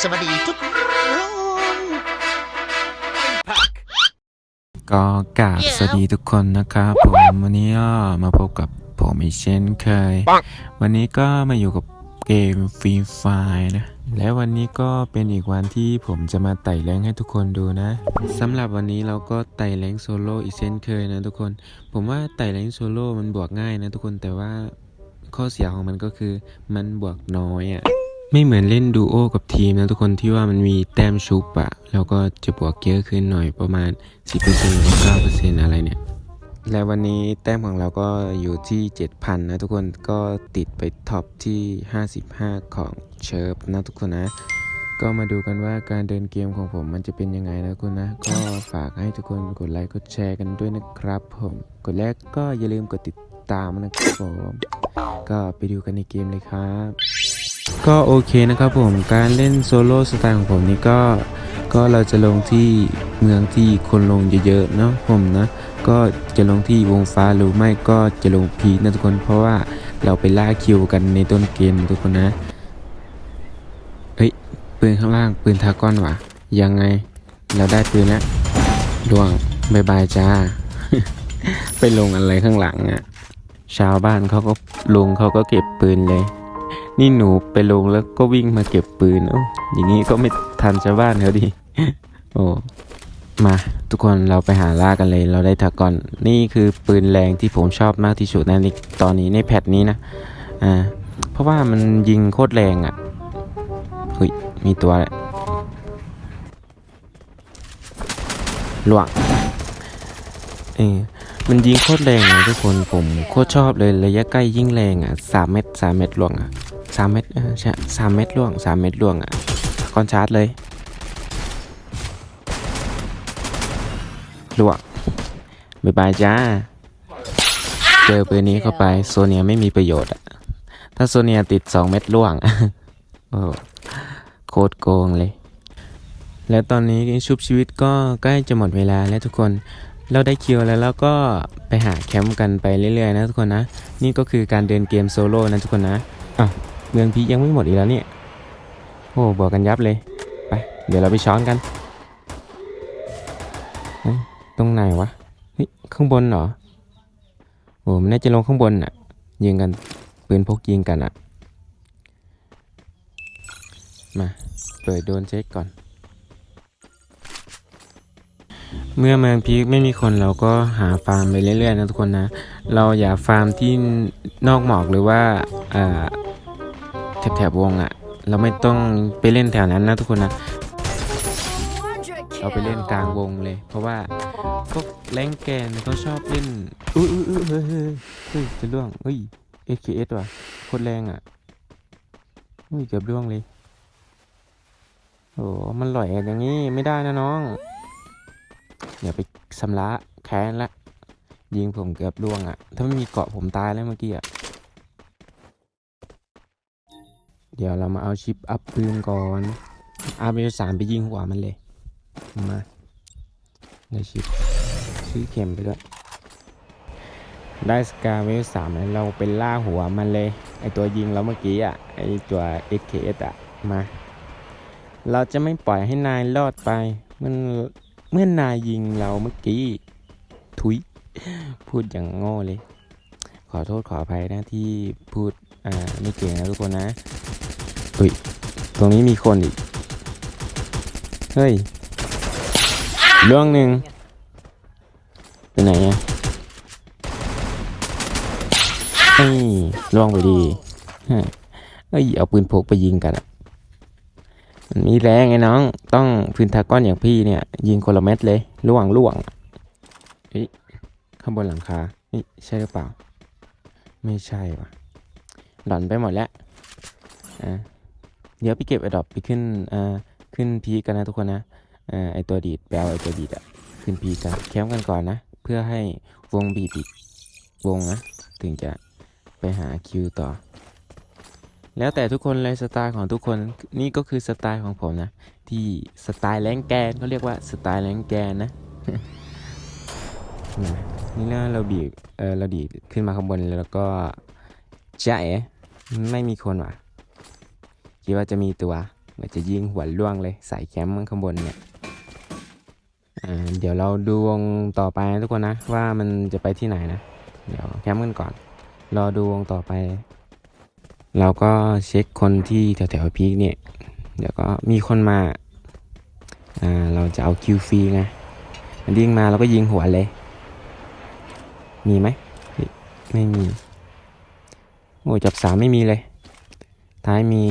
สวัสดีทุกคนก็กราบสวัสดีทุกคนนะครับผมวันนี้ก็มาพบกับผมอีกเช่นเคย วันนี้ก็มาอยู่กับเกมฟรีไฟนะ และวันนี้ก็เป็นอีกวันที่ผมจะมาไต่แรงให้ทุกคนดูนะสำหรับวันนี้เราก็ไต่แรงโซโล่อีกเช่นเคยนะทุกคน ผมว่าไต่แรงโซโล่มันบวกง่ายนะทุกคนแต่ว่าข้อเสียของมันก็คือมันบวกน้อยอะ่ะ ไม่เหมือนเล่นดูโอกับทีมนะทุกคนที่ว่ามันมีแต้มชุบอะแล้วก็จะบวกเยอะขึ้นหน่อยประมาณ 10%หรือ9%อะไรเนี่ย และวันนี้แต้มของเราก็อยู่ที่ 7,000 นะทุกคนก็ติดไปท็อปที่ 55 ของเชิร์ฟนะทุกคนนะ ก็มาดูกันว่าการเดินเกมของผมมันจะเป็นยังไงนะทุกคนนะ ก็ฝากให้ทุกคนกดไลค์กดแชร์กันด้วยนะครับผมกดแรกก็อย่าลืมกดติดตามนะครับผมก็ไปดูกันในเกมเลยครับ ก็โอเคนะครับผมการเล่นโซโล่สไตล์ของผมนี่ก็ก็เราจะลงที่เมืองที่คนลงเยอะๆเนาะผมนะก็จะลงที่วงฟ้าหรือไม่ก็จะลงพีนะทุกคนเพราะว่าเราไปล่าคิวกันในต้นเกมทุกคนนะเฮ้ยปืนข้างล่างปืนทาก้อนวะยังไง เราได้ปืนแล้วดวงบายบายจ้า ไปลงอะไรข้างหลังอะ่ะชาวบ้านเขาก็ลงเขาก็เก็บปืนเลย นี่หนูไปลงแล้วก็วิ่งมาเก็บปืนเอ้อย่างนี้ก็ไม่ทันชาวบ้านเขาดิโอ้มาทุกคนเราไปหาล่ากันเลยเราได้ทากอนนี่คือปืนแรงที่ผมชอบมากที่สุดในตอนนี้ในแพทนี้นะอ่าเพราะว่ามันยิงโคตรแรงอะ่ะเฮ้ยมีตัวแหละหลวงเออมันยิงโคตรแรงเลยทุกคนผมโคตรชอบเลยระยะใกล้ยิ่งแรงอะสามเม็ดสามเม็ดหลวงอะ สามเม็ดใช่สามเม็ดล่วงสามเม็ดล่วงอะคอนชาร์จเลยล่วงบายบายจ้า เจอปืนนี้เข้าไปโซเนียไม่มีประโยชน์อะ ถ้าโซเนียติดสองเม็ดล่วงโอ้โหโคตรโกงเลย และตอนนี้ชุบชีวิตก็ใกล้จะหมดเวลาแล้วทุกคนเราได้คิวแล้วแล้วก็ไปหาแคมป์กันไปเรื่อยๆนะทุกคนนะ นี่ก็คือการเดินเกมโซโล่นะทุกคนนะอะ เมืองพียังไม่หมดอีกแล้วเนี่ยโอ้บอกกันยับเลยไปเดี๋ยวเราไปช้อนกันตรงไหนวะเฮ้ยข้างบนเหรอโอ้มันน่าจะลงข้างบนอะยิงกันปืนพกยิงกันอะมาเปิดโดนเช็คก่อน เมื่อเมืองพีคไม่มีคนเราก็หาฟาร์มไปเรื่อยๆนะทุกคนนะ เราอย่าฟาร์มที่นอกหมอกหรือว่าอ่า แถบๆวงอะ่ะเราไม่ต้องไปเล่นแถวนั้นนะทุกคนนะ เราไปเล่นกลางวงเลย เพราะว่าพวกแรงแกนเขาชอบเล่น อุ้ยอุ้ยอุ้ยเฮ้ยเฮ้ยจะล่วงเฮ้ย SKS ว่ะโคตรแรงอะอุ้ยเกือบล่วงเลยโอ้มันหล่อยอย่างนี้ไม่ได้นะน้องอย่าไปสำระแค้นละยิงผมเกือบล่วงอะ ถ้าไม่มีเกาะผมตายแล้วเมื่อกี้อะ เดี๋ยวเรามาเอาชิปอัพปืนก่อนอาร์เบลสามไปยิงหัวมันเลย มาได้ชิปซื้อเข็มไปด้วย ได้สกาเวลสามแล้วเราไปล่าหัวมันเลย ไอตัวยิงเราเมื่อกี้อะ ไอตัว XKS อะ มา เราจะไม่ปล่อยให้นายรอดไป เมันเมื่อนายยิงเราเมื่อกี้ ทุย พูดอย่างโง่เลย ขอโทษขออภัยนะที่พูด อ่าไม่เก่งนะทุกคนนะอุ้ยตรงนี้มีคนอีก เฮ้ยเรื่องหนึ่งไปไหนอะเฮ้ยล่วงไปดีเฮ้ยเอ้เอาปืนพกไปยิงกันอะมันมีแรงไงน้อง ต้องพื้นทาก้อนอย่างพี่เนี่ย ยิงคนละเม็ดเลยล่วงล่วงเฮ้ยข้างบนหลังคานี่ใช่หรือเปล่า ไม่ใช่ว่ะ หลอนไปหมดแล้วอะเดี๋ยวไปเก็บไอดอปไปขึ้นอ่าขึ้นพีกันนะทุกคนนะอ่าไอตัวดีดแปลวไอตัวดีดอะขึ้นพีกันแคมป์กันก่อนนะ เพื่อให้วงบีบอีกวงนะ ถึงจะไปหาคิวต่อ แล้วแต่ทุกคนเลยสไตล์ของทุกคนนี่ก็คือสไตล์ของผมนะ ที่สไตล์แรงแกนเขาเรียกว่าสไตล์แรงแกนนะนะนี่นะเราบีบเออเราดีดขึ้นมาข้างบนแล้วก็ จะเอ๋ไม่มีคนว่ะคิดว่าจะมีตัวเหมันจะยิงหัวล่วงเลยใส่แคมป์ข้างบนเนี่ยเดี๋ยวเราดูวงต่อไปทุกคนนะ ว่ามันจะไปที่ไหนนะ เดี๋ยวแคมป์กันก่อน รอดูวงต่อไป เราก็เช็คคนที่แถวๆพีคเนี่ย เดี๋ยวก็มีคนมาอ่าเราจะเอาคิวฟรีไงมันยิงมาเราก็ยิงหัวเลย มีไหมไม่มี โอ้ยจับสามไม่มีเลย ท้ายมี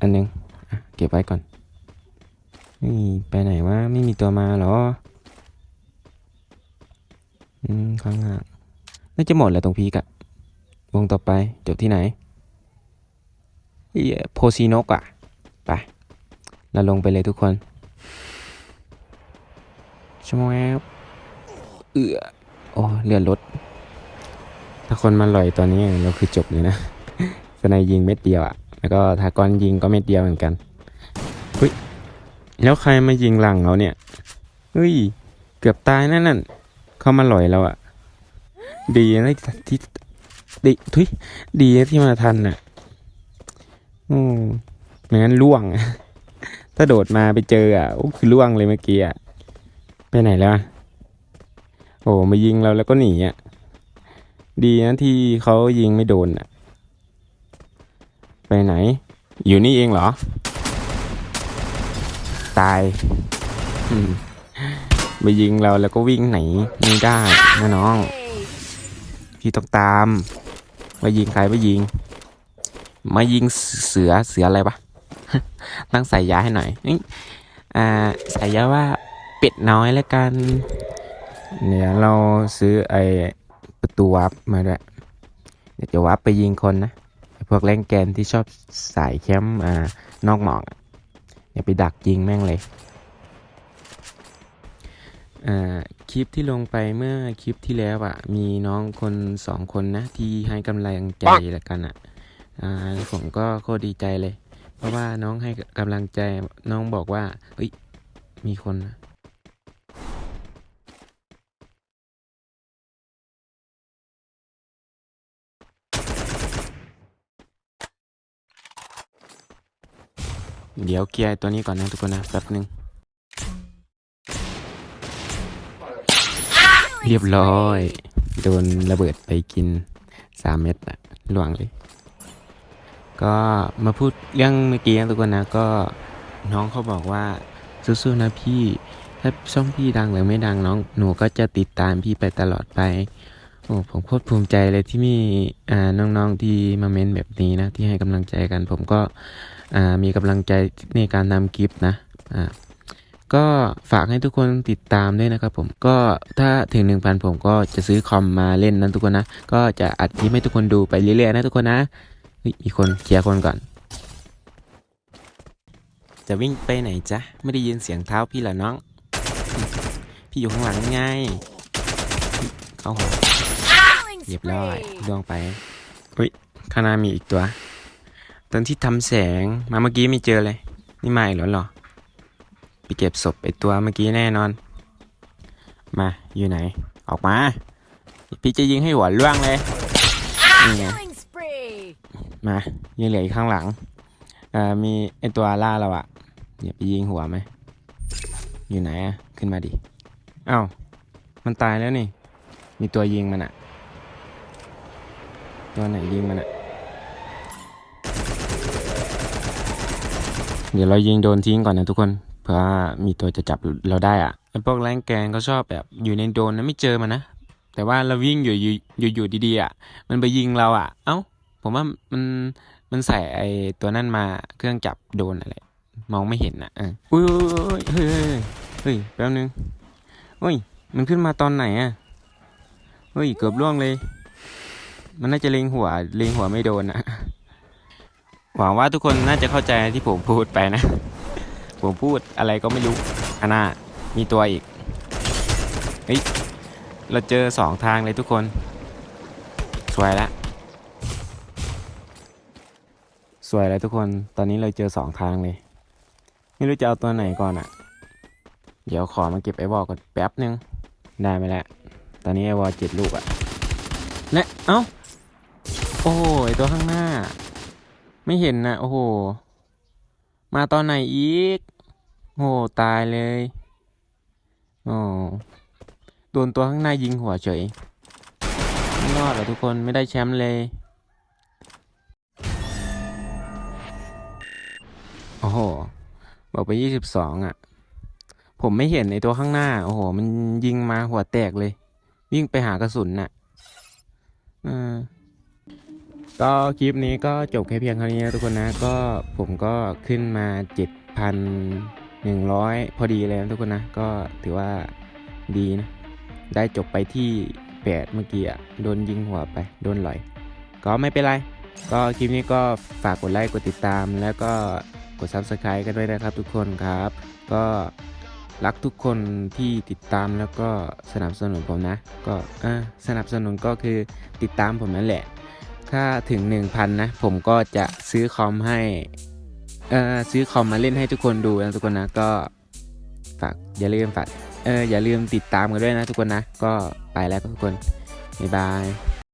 อันนึงอะเก็บไว้ก่อน นี่ไปไหนวะไม่มีตัวมาหรอ อืมข้างล่างน่าจะหมดแล้วตรงพีกอะวงต่อไปจบที่ไหนเยโพซีนกอะไป เราลงไปเลยทุกคนชั่วโมงแวบเอือโอ้เลือดลด ถ้าคนมาลอยตอนนี้เราคือจบเลยนะสไนยิงเม็ดเดียวอะแล้วก็ทากอนยิงก็เม็ดเดียวเหมือนกันเฮ้ยแล้วใครมายิงหลังเราเนี่ยเฮ้ย เกือบตายนั่นน่ะเขามาลอยเราอะดีนะที่ดีทุยดีนะที่มาทันน่ะอืมไม่งั้นล่วง ถ้าโดดมาไปเจออะโอ้คือล่วงเลยเมื่อกี้อะไปไหนแล้วอะโอ้มายิงเราแล้วก็หนีอะ ดีนะที่เขายิงไม่โดนอะไปไหน อยู่นี่เองเหรอ ตายอืมมายิงเราแล้วก็วิ่งไหนไม่ได้นะน้อง พี่ต้องตามมายิงใครมายิง มายิงเสือเสืออะไรปะตั้งใส่ยาให้หน่อยอ่าใส่ยาว่าเป็ดน้อยแล้วกัน เดี๋ยวเราซื้อไอ ประตูวับมาด้วยเดี๋ยวจะวับไปยิงคนนะพวกแรงแกนที่ชอบสายแคมป์อ่านอกหมอกอะเดี๋ยวไปดักยิงแม่งเลยอ่าคลิปที่ลงไปเมื่อคลิปที่แล้วอะมีน้องคนสองคนนะ ที่ให้กำลังใจละกันอะอ่าผมก็โคตรดีใจเลย เพราะว่าน้องให้กำลังใจน้องบอกว่าเฮ้ยมีคนนะ เดี๋ยวเคลียร์ไอตัวนี้ก่อนนะทุกคนนะแป๊บหนึง เรียบร้อย โดนระเบิดไปกินสามเม็ดอะล่วงเลย ก็มาพูดเรื่องเมื่อกี้นะทุกคนนะก็น้องเขาบอกว่าสู้ๆนะพี่ ถ้าช่องพี่ดังหรือไม่ดังน้อง หนูก็จะติดตามพี่ไปตลอดไป โอ้ผมโคตรภูมิใจเลยที่มีอ่าน้องๆที่มาเมนแบบนี้นะ ที่ให้กำลังใจกัน ผมก็ มีกำลังใจในการทำคลิปนะอ่าก็ฝากให้ทุกคนติดตามด้วยนะครับผมก็ถ้าถึง 1,000 ผมก็จะซื้อคอมมาเล่นนั้นทุกคนนะ ก็จะอัดคลิปให้ทุกคนดูไปเรื่อยๆนะทุกคนนะเฮ้ยมีคนเคลียร์คนก่อน จะวิ่งไปไหนจ๊ะ ไม่ได้ยินเสียงเท้าพี่เหรอน้อง พี่อยู่ข้างหลังไงเข้าหัวเรียบร้อยล่วงไปเฮ้ยข้างหน้ามีอีกตัวต อนที่ทำแสงมาเมื่อกี้ไม่เจอเลย นี่มาอีกแล้วหรอไปเก็บศพไอตัวเมื่อกี้แน่นอน มาอยู่ไหน ออกมา พี่จะยิงให้หัวล่วงเลยนี่ไงมายังเหลืออีกข้างหลังเอ่อมีไอตัวล่าเราอะเดี๋ยวไปยิงหัวไหมอยู่ไหนอะขึ้นมาดิเอ้ามันตายแล้วนี่ มีตัวยิงมันอะตัวไหนยิงมันอะ เดี๋ยวเรายิงโดนทิ้งก่อนนะทุกคนเผื่อว่ามีตัวจะจับเราได้อะไอพวกแรงแกงก็ชอบแบบอยู่ในโดนนะไม่เจอมันนะแต่ว่าเราวิ่งอยู่อยู่อยู่ดีๆอะมันไปยิงเราอะเอ้า ผมว่ามันมันใส่ไอตัวนั่นมาเครื่องจับโดนอะไรมองไม่เห็นอะเอออุ้ยเฮ้ยเฮ้ยเฮ้ยแป๊บนึงเฮ้ยมันขึ้นมาตอนไหนอะเฮ้ยเกือบล่วงเลย มันน่าจะเลงหัวเลงหัวไม่โดนอะ หวังว่าทุกคนน่าจะเข้าใจที่ผมพูดไปนะ ผมพูดอะไรก็ไม่รู้ข้างหน้ามีตัวอีกเฮ้ยเราเจอสองทางเลยทุกคน สวยแล้วสวยเลยทุกคน ตอนนี้เราเจอสองทางเลย ไม่รู้จะเอาตัวไหนก่อนอะ่ะ เดี๋ยวขอมาเก็บไอวอลก่อนแป๊บนึง ได้ไหมแล้วตอนนี้ไอวอลเจ็ดลูกอะ่ะ และ เอ้า โอ้โหไอตัวข้างหน้า ไม่เห็นนะโอ้โห มาตอนไหนอีก โอ้ตายเลยโอ้โดนตัวข้างในยิงหัวเฉยไม่รอดเหรอทุกคนไม่ได้แชมป์เลยโอ้โหบอกไปยี่สิบสองอะ ผมไม่เห็นในตัวข้างหน้า โอ้โห มันยิงมาหัวแตกเลย วิ่งไปหากระสุนน่ะเออ ก็คลิปนี้ก็จบแค่เพียงเท่านี้นะทุกคนนะก็ผมก็ขึ้นมาเจ็ดพันหนึ่งร้อดีเลยนะทุกคนนะ ก็ถือว่าดีนะ ได้จบไปที่แปดเมื่อกี้อะโดนยิงหัวไป โดนหลอย ก็ไม่เป็นไร ก็คลิปนี้ก็ฝากกดไลค์กดติดตาม แล้วก็กด Subscribe กันด้วยนะครับทุกคนครับ ก็รักทุกคนที่ติดตามแล้วก็สนับสนุนผมนะ ก็อ่าสนับสนุนก็คือติดตามผมนั่นแหละ ถ้าถึง 1,000 นะ ผมก็จะซื้อคอมให้ เออซื้อคอมมาเล่นให้ทุกคนดูนะทุกคนนะ ก็ฝากอย่าลืมฝาก เออ อย่าลืมติดตามกันด้วยนะทุกคนนะ ก็ไปแล้วทุกคน บ๊ายบาย